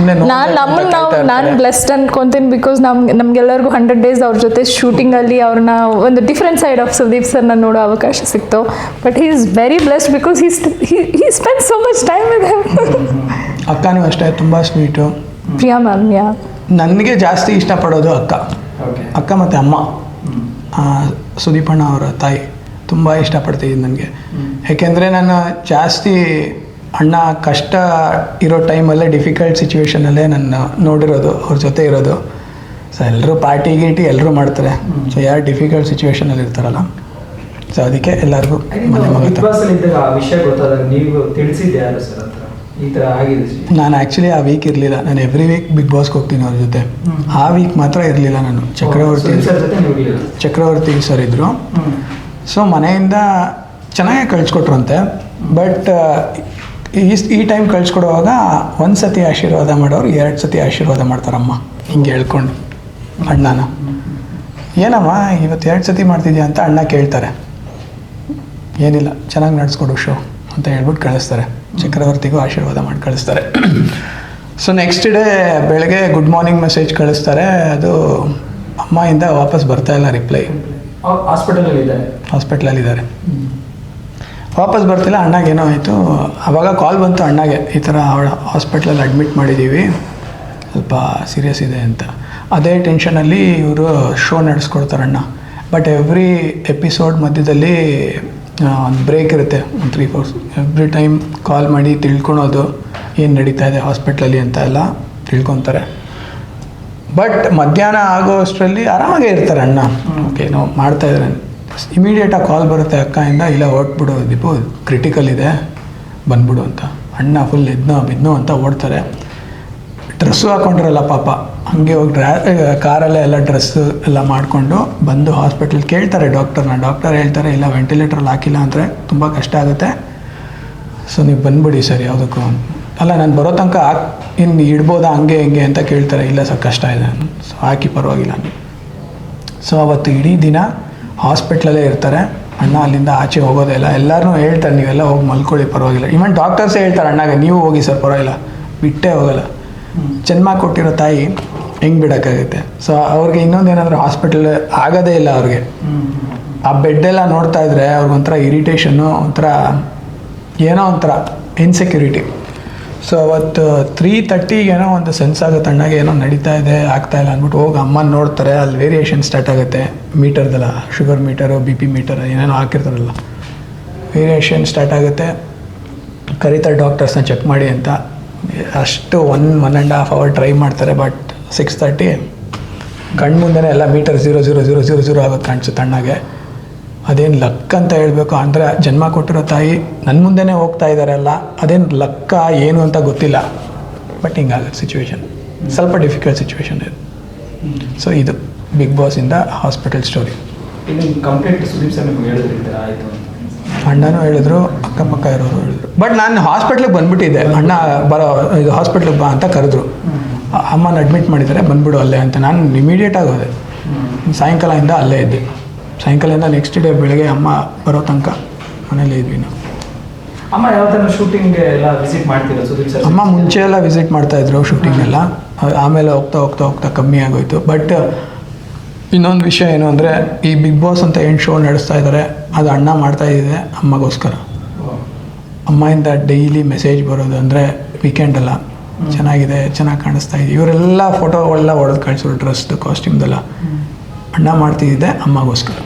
ನಾನು ನಮ್ಮನ್ನ ನಾವು ನಾನು ಬ್ಲೆಸ್ಡ್ ಅನ್ಕೊಂತೀನಿ ಬಿಕಾಸ್ ನಮ್ಗೆ ನಮ್ಗೆಲ್ಲರಿಗೂ ಹಂಡ್ರೆಡ್ ಡೇಸ್ ಅವ್ರ ಜೊತೆ ಶೂಟಿಂಗಲ್ಲಿ ಅವ್ರನ್ನ ಒಂದು ಡಿಫ್ರೆಂಟ್ ಸೈಡ್ ಆಫ್ ಸುದೀಪ್ ಸರ್ನ ನೋಡೋ ಅವಕಾಶ ಸಿಕ್ತು. But he is very blessed because he spend so much time with him ಅಕ್ಕನೂ ಅಷ್ಟೇ ತುಂಬಾ ಸ್ವೀಟು ಪ್ರಿಯಾ ಮ್ಯಾಮ್ ಯಾ ನನಗೆ ಜಾಸ್ತಿ ಇಷ್ಟಪಡೋದು ಅಕ್ಕ. ಅಕ್ಕ ಮತ್ತು ಅಮ್ಮ. ಸುದೀಪಣ್ಣ ಅವರ ತಾಯಿ ತುಂಬ ಇಷ್ಟಪಡ್ತಿದ್ದೀನಿ ನನಗೆ. ಯಾಕೆಂದ್ರೆ ನಾನು ಜಾಸ್ತಿ ಅಣ್ಣ ಕಷ್ಟ ಇರೋ ಟೈಮಲ್ಲೇ ಡಿಫಿಕಲ್ಟ್ ಸಿಚುವೇಷನಲ್ಲೇ ನನ್ನ ನೋಡಿರೋದು ಅವ್ರ ಜೊತೆ ಇರೋದು. ಸೊ ಎಲ್ಲರೂ ಪಾರ್ಟಿ ಗೀಟಿ ಎಲ್ಲರೂ ಮಾಡ್ತಾರೆ. ಸೊ ಯಾರು ಡಿಫಿಕಲ್ಟ್ ಸಿಚುವೇಶನಲ್ಲಿ ಇರ್ತಾರಲ್ಲ? ಸೊ ಅದಕ್ಕೆ ಎಲ್ಲರಿಗೂ ಮನೆ ಮಗ ನಾನು ಆ್ಯಕ್ಚುಲಿ ಆ ವೀಕ್ ಇರಲಿಲ್ಲ. ನಾನು ಎವ್ರಿ ವೀಕ್ ಬಿಗ್ ಬಾಸ್ಗೆ ಹೋಗ್ತೀನಿ ಅವ್ರ ಜೊತೆ. ಆ ವೀಕ್ ಮಾತ್ರ ಇರಲಿಲ್ಲ ನಾನು. ಚಕ್ರವರ್ತಿ. ಚಕ್ರವರ್ತಿ ಸರ್ ಇದ್ದರು. ಸೊ ಮನೆಯಿಂದ ಚೆನ್ನಾಗೇ ಕಳಿಸ್ಕೊಟ್ರಂತೆ. ಬಟ್ ಈ ಈ ಟೈಮ್ ಕಳಿಸ್ಕೊಡುವಾಗ ಒಂದು ಸತಿ ಆಶೀರ್ವಾದ ಮಾಡೋರು ಎರಡು ಸತಿ ಆಶೀರ್ವಾದ ಮಾಡ್ತಾರಮ್ಮ. ಹಿಂಗೆ ಹೇಳ್ಕೊಂಡು ಅಣ್ಣನ. ಏನಮ್ಮ ಇವತ್ತು ಎರಡು ಸತಿ ಮಾಡ್ತಿದ್ಯಾ ಅಂತ ಅಣ್ಣ ಕೇಳ್ತಾರೆ. ಏನಿಲ್ಲ ಚೆನ್ನಾಗಿ ನಡೆಸ್ಕೊಡು ಶೋ ಅಂತ ಹೇಳ್ಬಿಟ್ಟು ಕಳಿಸ್ತಾರೆ. ಚಕ್ರವರ್ತಿಗೂ ಆಶೀರ್ವಾದ ಮಾಡಿ ಕಳಿಸ್ತಾರೆ. ಸೊ ನೆಕ್ಸ್ಟ್ ಡೇ ಬೆಳಗ್ಗೆ ಗುಡ್ ಮಾರ್ನಿಂಗ್ ಮೆಸೇಜ್ ಕಳಿಸ್ತಾರೆ. ಅದು ಅಮ್ಮಯಿಂದ ವಾಪಸ್ ಬರ್ತಾ ಇಲ್ಲ ರಿಪ್ಲೈ ಹಾಸ್ಪಿಟಲಲ್ಲಿ ಇದ್ದಾರೆ. ಹಾಸ್ಪಿಟ್ಲಲ್ಲಿದ್ದಾರೆ ವಾಪಸ್ ಬರ್ತಿಲ್ಲ ಅಣ್ಣಗೆ ಏನೋ ಆಯಿತು. ಆವಾಗ ಕಾಲ್ ಬಂತು ಅಣ್ಣಗೆ ಈ ಥರ ಅವಳ ಹಾಸ್ಪಿಟ್ಲಲ್ಲಿ ಅಡ್ಮಿಟ್ ಮಾಡಿದ್ದೀವಿ ಸ್ವಲ್ಪ ಸೀರಿಯಸ್ ಇದೆ ಅಂತ. ಅದೇ ಟೆನ್ಷನಲ್ಲಿ ಇವರು ಶೋ ನಡೆಸ್ಕೊಡ್ತಾರೆ ಅಣ್ಣ. ಬಟ್ ಎವ್ರಿ ಎಪಿಸೋಡ್ ಮಧ್ಯದಲ್ಲಿ ಒಂದು ಬ್ರೇಕ್ ಇರುತ್ತೆ. ಒಂದು three four every time call ಮಾಡಿ ತಿಳ್ಕೊಳೋದು ಏನು ನಡೀತಾ ಇದೆ ಹಾಸ್ಪಿಟ್ಲಲ್ಲಿ ಅಂತ ಎಲ್ಲ ತಿಳ್ಕೊತಾರೆ. ಬಟ್ ಮಧ್ಯಾಹ್ನ ಆಗೋ ಅಷ್ಟರಲ್ಲಿ ಆರಾಮಾಗೇ ಇರ್ತಾರೆ ಅಣ್ಣ. ಓಕೆ ನಾವು ಮಾಡ್ತಾಯಿದ್ರೆ ಇಮಿಡಿಯೇಟಾಗಿ ಕಾಲ್ ಬರುತ್ತೆ ಅಕ್ಕಯಿಂದ ಇಲ್ಲ ಹೊರಟ್ಬಿಡು ದೀಪು ಕ್ರಿಟಿಕಲ್ ಇದೆ, ಬಂದ್ಬಿಡು ಅಂತ. ಅಣ್ಣ ಫುಲ್ ಎದ್ನೋ ಬಿದ್ನೋ ಅಂತ ಓಡ್ತಾರೆ. ಡ್ರೆಸ್ಸು ಹಾಕೊಂಡ್ರಲ್ಲ ಪಾಪ. ಹಂಗೆ ಹೋಗಿ ಡ್ರಾ ಕಾರಲ್ಲೇ ಎಲ್ಲ ಡ್ರೆಸ್ಸು ಎಲ್ಲ ಮಾಡಿಕೊಂಡು ಬಂದು ಹಾಸ್ಪಿಟ್ಲ್ ಕೇಳ್ತಾರೆ ಡಾಕ್ಟರ್ನ ಡಾಕ್ಟರ್ ಹೇಳ್ತಾರೆ, ಇಲ್ಲ ವೆಂಟಿಲೇಟ್ರಲ್ಲಿ ಹಾಕಿಲ್ಲ ಅಂದರೆ ತುಂಬ ಕಷ್ಟ ಆಗುತ್ತೆ. ಸೊ ನೀವು ಬಂದ್ಬಿಡಿ ಸರ್ ಯಾವುದಕ್ಕೂ ಅಲ್ಲ, ನಾನು ಬರೋ ತನಕ ಹಾಕಿ ಇನ್ನು ಇಡ್ಬೋದಾ, ಹಂಗೆ, ಹಿಂಗೆ ಅಂತ ಕೇಳ್ತಾರೆ. ಇಲ್ಲ ಸರ್, ಕಷ್ಟ ಇದೆ. ಸೊ ಹಾಕಿ ಪರವಾಗಿಲ್ಲ. ಸೊ ಅವತ್ತು ಇಡೀ ದಿನ ಹಾಸ್ಪಿಟ್ಲಲ್ಲೇ ಇರ್ತಾರೆ. ಅಣ್ಣ ಅಲ್ಲಿಂದ ಆಚೆ ಹೋಗೋದೇ ಇಲ್ಲ. ಎಲ್ಲರೂ ಹೇಳ್ತಾರೆ, ನೀವೆಲ್ಲ ಹೋಗಿ ಮಲ್ಕೊಳ್ಳಿ, ಪರವಾಗಿಲ್ಲ. ಇವನ್ ಡಾಕ್ಟರ್ಸೇ ಹೇಳ್ತಾರೆ ಅಣ್ಣಗೆ ನೀವು ಹೋಗಿ ಸರ್, ಪರವಾಗಿಲ್ಲ. ಬಿಟ್ಟೇ ಹೋಗಲ್ಲ. ಜನ್ಮ ಕೊಟ್ಟಿರೋ ತಾಯಿ ಹೆಂಗೆ ಬಿಡೋಕ್ಕಾಗುತ್ತೆ? ಸೊ ಅವ್ರಿಗೆ ಇನ್ನೊಂದೇನಾದರೂ ಹಾಸ್ಪಿಟಲ್ ಆಗೋದೇ ಇಲ್ಲ ಅವ್ರಿಗೆ. ಆ ಬೆಡ್ಡೆಲ್ಲ ನೋಡ್ತಾ ಇದ್ರೆ ಅವ್ರಿಗೊಂಥರ ಇರಿಟೇಷನ್ನು ಒಂಥರ ಏನೋ ಒಂಥರ ಇನ್ಸೆಕ್ಯೂರಿಟಿ ಸೊ ಅವತ್ತು ತ್ರೀ ತರ್ಟಿಗೇನೋ ಒಂದು ಸೆನ್ಸ್ ಆಗುತ್ತೆ ಅಣ್ಣಗೆ ಏನೋ ನಡೀತಾ ಇದೆ, ಆಗ್ತಾ ಇಲ್ಲ. ಅಂದ್ಬಿಟ್ಟು ಹೋಗಿ ಅಮ್ಮನ ನೋಡ್ತಾರೆ. ಅಲ್ಲಿ ವೇರಿಯೇಷನ್ ಸ್ಟಾರ್ಟ್ ಆಗುತ್ತೆ. ಮೀಟರ್ದಲ್ಲ, sugar meter, B P meter, ಏನೇನೋ ಹಾಕಿರ್ತಾರಲ್ಲ. ವೇರಿಯೇಷನ್ ಸ್ಟಾರ್ಟ್ ಆಗುತ್ತೆ. ಕರೀತಾರೆ ಡಾಕ್ಟರ್ಸ್ನ ಚೆಕ್ ಮಾಡಿ ಅಂತ. ಅಷ್ಟು one one and half hour try ಮಾಡ್ತಾರೆ ಬಟ್ ಸಿಕ್ಸ್ ತರ್ಟಿ ಕಣ್ಣು ಮುಂದೆನೇ ಎಲ್ಲ meter zero zero zero zero zero ಆಗೋದು ಕಾಣಿಸುತ್ತೆ ತಣ್ಣಗೆ. ಅದೇನು ಲಕ್ ಅಂತ ಹೇಳಬೇಕು. ಅಂದರೆ ಜನ್ಮ ಕೊಟ್ಟಿರೋ ತಾಯಿ ನನ್ನ ಮುಂದೆನೇ ಹೋಗ್ತಾ ಇದ್ದಾರಲ್ಲ ಅದೇನು ಲಕ್ಕ, ಏನು ಅಂತ ಗೊತ್ತಿಲ್ಲ. ಬಟ್ ಹಿಂಗಾಗುತ್ತೆ ಸಿಚುವೇಶನ್ ಸ್ವಲ್ಪ ಡಿಫಿಕಲ್ಟ್ ಸಿಚುವೇಶನ್ ಇದು. ಸೊ ಇದು. ಬಿಗ್ ಬಾಸಿಂದ ಹಾಸ್ಪಿಟಲ್ ಸ್ಟೋರಿ ಇಲ್ಲಿ ಕಂಪ್ಲೇಂಟ್ ಸುದೀಪ್ ಸರ್ ನಿಮ್ಗೆ ಹೇಳಿದ್ರಿ ಈ ಥರ ಆಯಿತು ಅಂತ. ಅಣ್ಣನೂ ಹೇಳಿದ್ರು ಅಕ್ಕಪಕ್ಕ ಇರೋರು ಹೇಳಿದ್ರು. ಬಟ್ ನಾನು ಹಾಸ್ಪಿಟ್ಲಿಗೆ ಬಂದ್ಬಿಟ್ಟಿದ್ದೆ. ಅಣ್ಣ ಬರೋ ಇದು ಹಾಸ್ಪಿಟ್ಲಿಗೆ ಬಾ ಅಂತ ಕರೆದ್ರು. ಅಮ್ಮನ ಅಡ್ಮಿಟ್ ಮಾಡಿದ್ದಾರೆ ಬಂದ್ಬಿಡು ಅಲ್ಲೇ ಅಂತ. ನಾನು ಇಮಿಡಿಯೇಟಾಗಿ ಹೋದೆ. ಸಾಯಂಕಾಲದಿಂದ ಅಲ್ಲೇ ಇದ್ದೆ. ಸಾಯಂಕಾಲದಿಂದ ನೆಕ್ಸ್ಟ್ ಡೇ ಬೆಳಗ್ಗೆ ಅಮ್ಮ ಬರೋ ತನಕ ಮನೇಲೇ ಇದ್ವಿ ನಾವು. ಅಮ್ಮ ಯಾವ ಥರ ಶೂಟಿಂಗ್ಗೆ ಎಲ್ಲ ವಿಸಿಟ್ ಮಾಡ್ತೀರಾ ಸುದೀಪ್ ಸರ್ ಅಮ್ಮ ಮುಂಚೆ ಎಲ್ಲ ವಿಸಿಟ್ ಮಾಡ್ತಾಯಿದ್ರು ಶೂಟಿಂಗೆಲ್ಲ ಆಮೇಲೆ ಹೋಗ್ತಾ ಹೋಗ್ತಾ ಹೋಗ್ತಾ ಕಮ್ಮಿ ಆಗೋಯ್ತು. ಬಟ್ ಇನ್ನೊಂದು ವಿಷಯ ಏನು ಅಂದರೆ, ಈ ಬಿಗ್ ಬಾಸ್ ಅಂತ ಏನು ಶೋ ನಡೆಸ್ತಾ ಇದ್ದಾರೆ ಅದು ಅಣ್ಣ ಮಾಡ್ತಾ ಇದೆ ಅಮ್ಮಗೋಸ್ಕರ. ಅಮ್ಮಯಿಂದ ಡೈಲಿ ಮೆಸೇಜ್ ಬರೋದು ಅಂದರೆ ವೀಕೆಂಡಲ್ಲ ಚೆನ್ನಾಗಿದೆ, ಚೆನ್ನಾಗಿ ಕಾಣಿಸ್ತಾ ಇದೆ. ಇವರೆಲ್ಲ ಫೋಟೋಗಳೆಲ್ಲ ಹೊಡೆದು ಕಳಿಸೋರು ಡ್ರೆಸ್ದು ಕಾಸ್ಟ್ಯೂಮ್ದೆಲ್ಲ ಅಣ್ಣ ಮಾಡ್ತಿದ್ದೆ ಅಮ್ಮಗೋಸ್ಕರ.